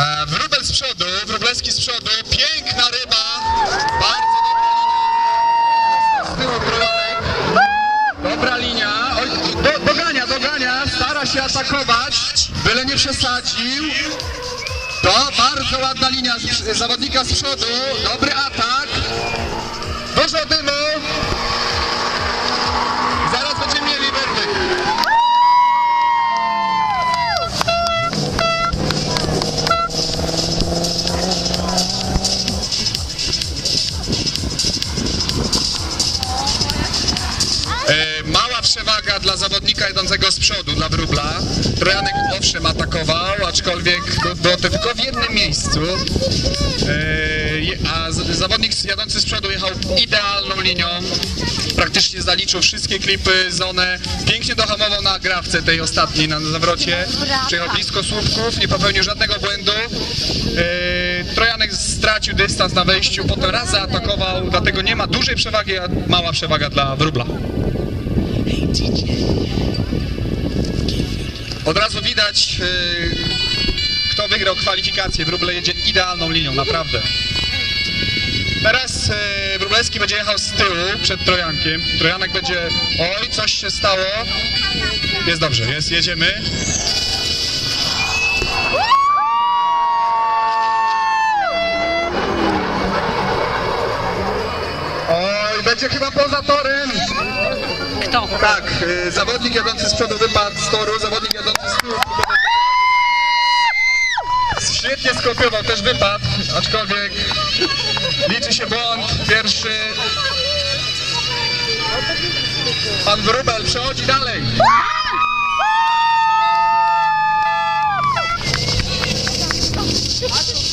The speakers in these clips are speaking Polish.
E, wróbel z przodu, wróbelski z przodu, piękna ryba, bardzo dobra linia. Z tyłu Trojanek. Dobra linia, do, dogania, dogania, stara się atakować, byle nie przesadził. To bardzo ładna linia z, zawodnika z przodu, dobry atak. Dużo dymu. Mała przewaga dla zawodnika jadącego z przodu, dla wróbla. Trojanek owszem atakował, aczkolwiek było- to tylko w jednym miejscu. E, A zawodnik jadący z przodu jechał idealną linią. Praktycznie zaliczył wszystkie klipy, zonę. Pięknie dohamował na grawce tej ostatniej, na zawrocie. Przejechał blisko słupków, nie popełnił żadnego błędu. E, Trojanek stracił dystans na wejściu, potem raz zaatakował, dlatego nie ma dużej przewagi, a mała przewaga dla wróbla. Od razu widać, yy, kto wygrał kwalifikację. Wróble jedzie idealną linią, naprawdę. Teraz yy, Wróblewski będzie jechał z tyłu przed Trojankiem. Trojanek będzie... Oj, coś się stało. Jest dobrze, jest, jedziemy. Oj, będzie chyba poza torem. Kto? Tak, y, zawodnik jadący z przodu wypadł z toru, zawodnik jadący z tyłu Świetnie skopiował, też wypadł, aczkolwiek liczy się błąd. Pierwszy. Pan Wróbel przechodzi dalej.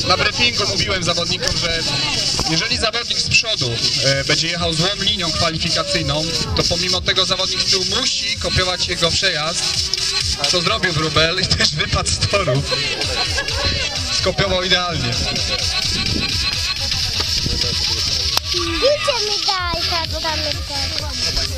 Na briefingu mówiłem zawodnikom, że jeżeli zawodnik z przodu e, będzie jechał złą linią kwalifikacyjną, to pomimo tego zawodnik tyłu musi kopiować jego przejazd, co zrobił Wróbel i też wypadł z toru. Skopiował idealnie. Idźcie mi daj, bo tam jest